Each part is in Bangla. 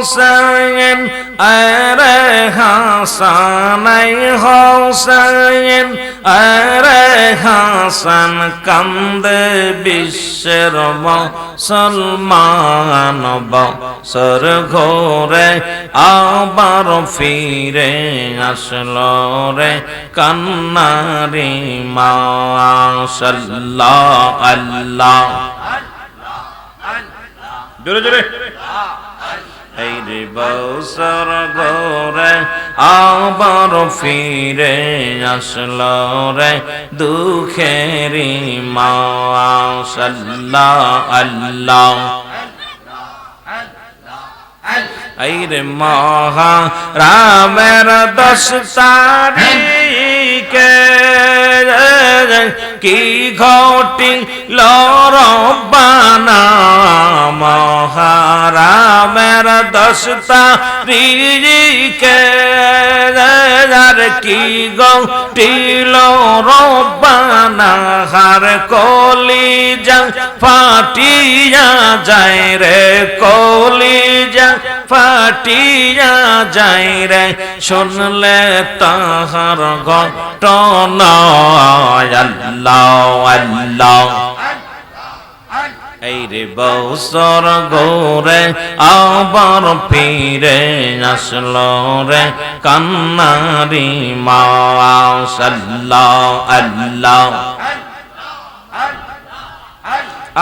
হোসেন, আরে হাসান, আই হোসেন, আরে হাসান, কান্দে বিশ্বের মুসলমান বসর ঘোরে, আবার ফিরে আসলো রে কান্নারি মাশাল্লাহ আল্লাহ জোরে জোরে। এই রে বসর গোরে আবার ফিরে আসলো রে দুঃখেরি মাশাল্লাহ, আল্লাহ এই রে মহা রামের দশ তারিখে কি ঘটি লরবানা মহারামের দশ তারিখে আর কি গটি লরবানা হার কলি যা ফাটিয়া যায় রে কলি যা ফাটিয়া যায় রে, শুনলে তাহার ঘটনা। এই রে বৌসর গোরে আবার ফিরে আসলো রে কান্নারি মা সাল্লাহ আল্লাহ।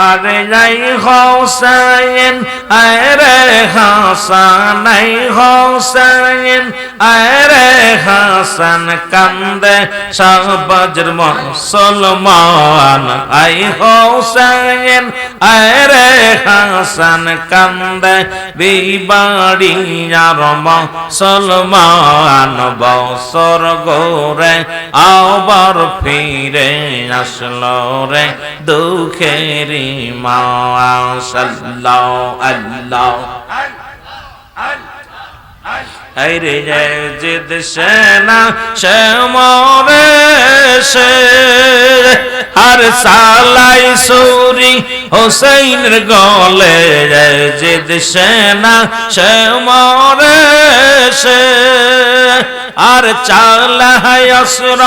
আরে যাই হোসেন আরে হাসান আই হোসেন আরে হাসান কান্দে সবজর মুসলমান। আই হোসেন আরে হাসান কান্দে বিবাড়ি আর মুসলমান। বসর গোরে আবার ফিরে আসলো রে দুঃখেরি মাশাল্লাহ আল্লাহ। আরে জিদ সেনা, সে মরে সে আর সালাই সুরি হোসেনের গলে জিদ সেনা, সে মরে সে আর চালায় অসুর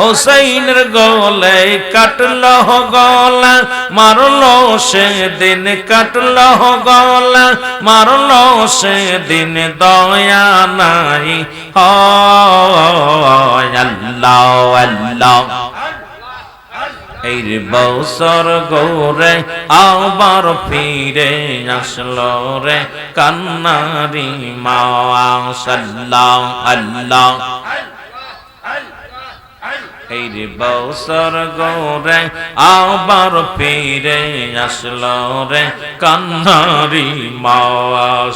হোসেনের গলে কাটল গলা, মারলো সে দিন কাটল গলা, মারলো সে দিন দয়া নাই। আল্লাহ আল্লাহ। গৌরে আবার ফিরে আসলো রে কান্নারি মা সাল্লাহ আল্লাহ। এই বৌসর গৌরে আবার ফিরে আসলো রে কান্নারি মা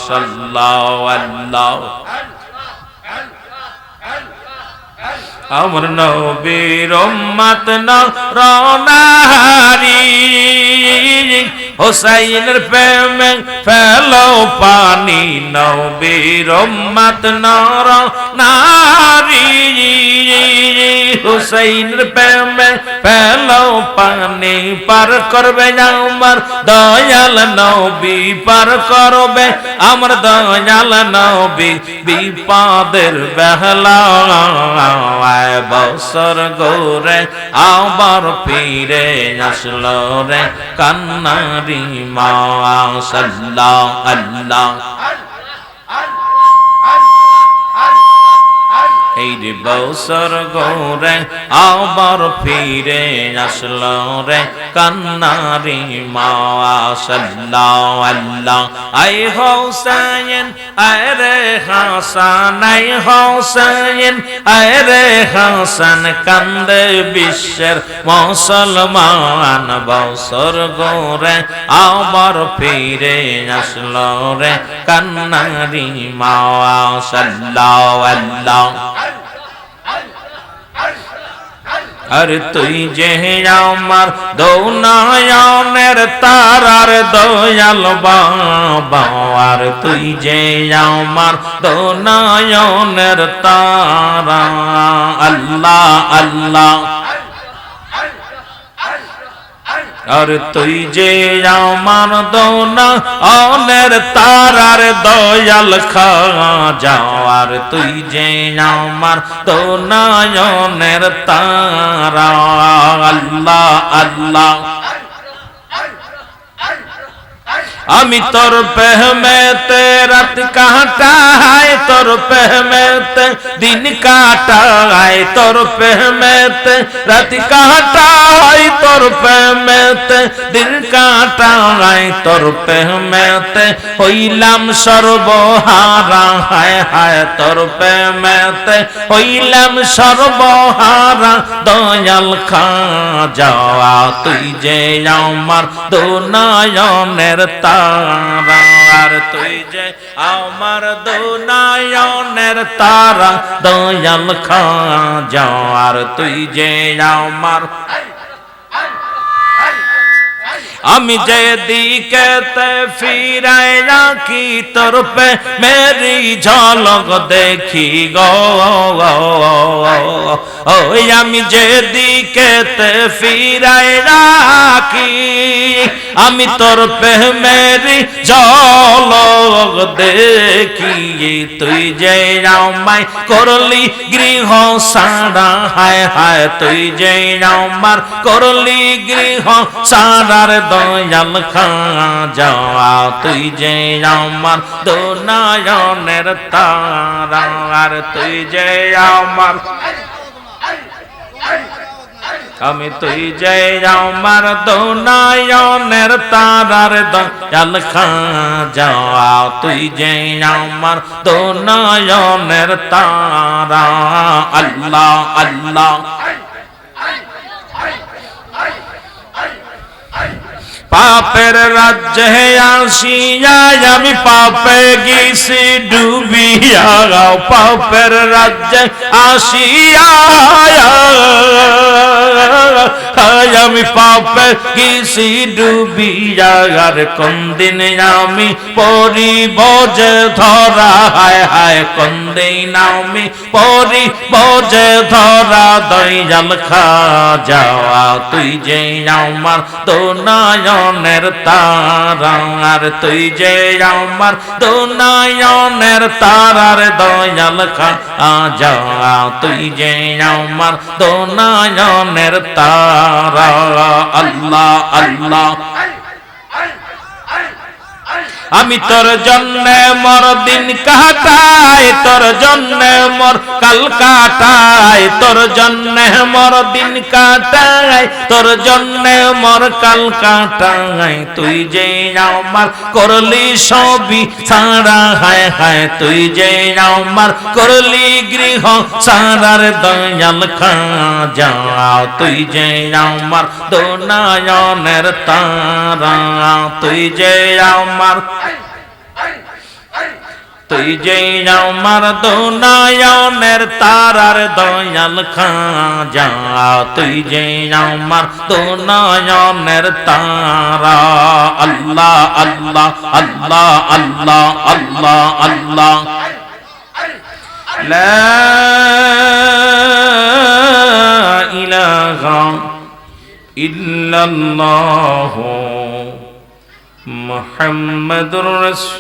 সাল্লাহ আল্লাহ। আমার নবীর উম্মত রনারি হোসাইনের প্রেমে ফেলো পানি, নবীর উম্মত নর নারী হুসাইনের প্রেমে ফেলো পানি, পার করবে আমার দয়াল নবী, পার করবে আমার দয়াল নবী, বিপদের বেহলা। বছর গৌরে আবার ফিরে আসলো রে কান্নারি মা সাল্লাহ আল্লাহ এই রে বছর গৌরে আবার ফিরে আসলো রে কান্নারি মা সাল্লাহ আল্লাহ। আই হোসেন আয় রে হাসান, আই হোসেন আয় রে হাসান, কান্দে বিশ্বের মুসলমান বছর গৌরে আবার ফিরে আসলো রে কান্নারি মা সাল্লাহ আল্লাহ। আর তুই যে আমার দৌনায়নের তারার দয়াল বাবা আর তুই যে আমার দৌনায়নের তারা আল্লাহ আল্লাহ আর তুই যে আমার দৌনা, অনের তারার দয়াল খা যাওয়ার তুই যে আমার দোনায়নের তারা। আল্লাহ আল্লাহ। আমি তোর পেহমেতে রাত কাটাই, তোর পেহমেতে দিন কাটাই, তোর পেহমেতে রাত কাটাই, তোর পেহমেতে দিন কাটাই, তোর পেহমেতে হইলাম সর্বহারা, হায় হায়, তোর প্রেমেতে হইলাম সর্বহারা, দয়াল খা যাওয়া তুই যে আমার দুনায়নের তারা আর তুই যে আমার দুনায়নের তারা দয়াল খা যাওয়ার তুই যে আমার আমি যে দিকে ফিরাই রাখি তোর পে মেরি ঝলক দেখি গো ওই আমি যে দিকে ফিরাই রাখি আমি তোর পে মেরি ঝলক দেখি তুই যে আমায় করলি গৃহ সারা হায় হায় তুই যে আমার করলি গৃহ সারার দয়াল খা যাওয়া তুই যে আমার দোনায়নের তারা আর তুই যে আমার আমি তুই যে আমার দোনায়নের তারার দয়াল খা যাওয়া তুই যে আমার দোনায়নের তারা আল্লাহ আল্লাহ পাপের রাজ্যে আসিয়া আমি পাপে গেছি ডুবিয়া পাপের রাজ্যে আসিয়া আমি পাপে গেছি ডুবিয়া আর কোন দিন আমি পরিব যে ধরা, হায় হায় কোন দিন আমি পরিব যে ধরা, দয়াল খা যাওয়া তুই যে আমার তো নয়নের তারার তুই যে আমার দুনায়নের তারার দয়াল খা যা তুই যে আমার দুনায়নের তারা। আল্লাহ আল্লাহ আমি তোর জন্য মর দিন কাটাই তোর জন্য মর কাল কাটাই তোর জন্য মর দিন কাটাই তোর জন্য মর কাল কাটাই তুই যে আমার করলি সবই সারা হায় হায়, তুই যে আমার করলি গৃহ সারার দয়াল খা যা তুই যে আমার দোনায়নের তারা। তুই যে আমার তুই যে আমার দোনায়নের তারার দয়াল খা যা তুই যে আমার দোনায়নের তারা আল্লাহ আল্লাহ আল্লাহ আল্লাহ আল্লাহ আল্লাহ لا إله إلا الله محمد رسول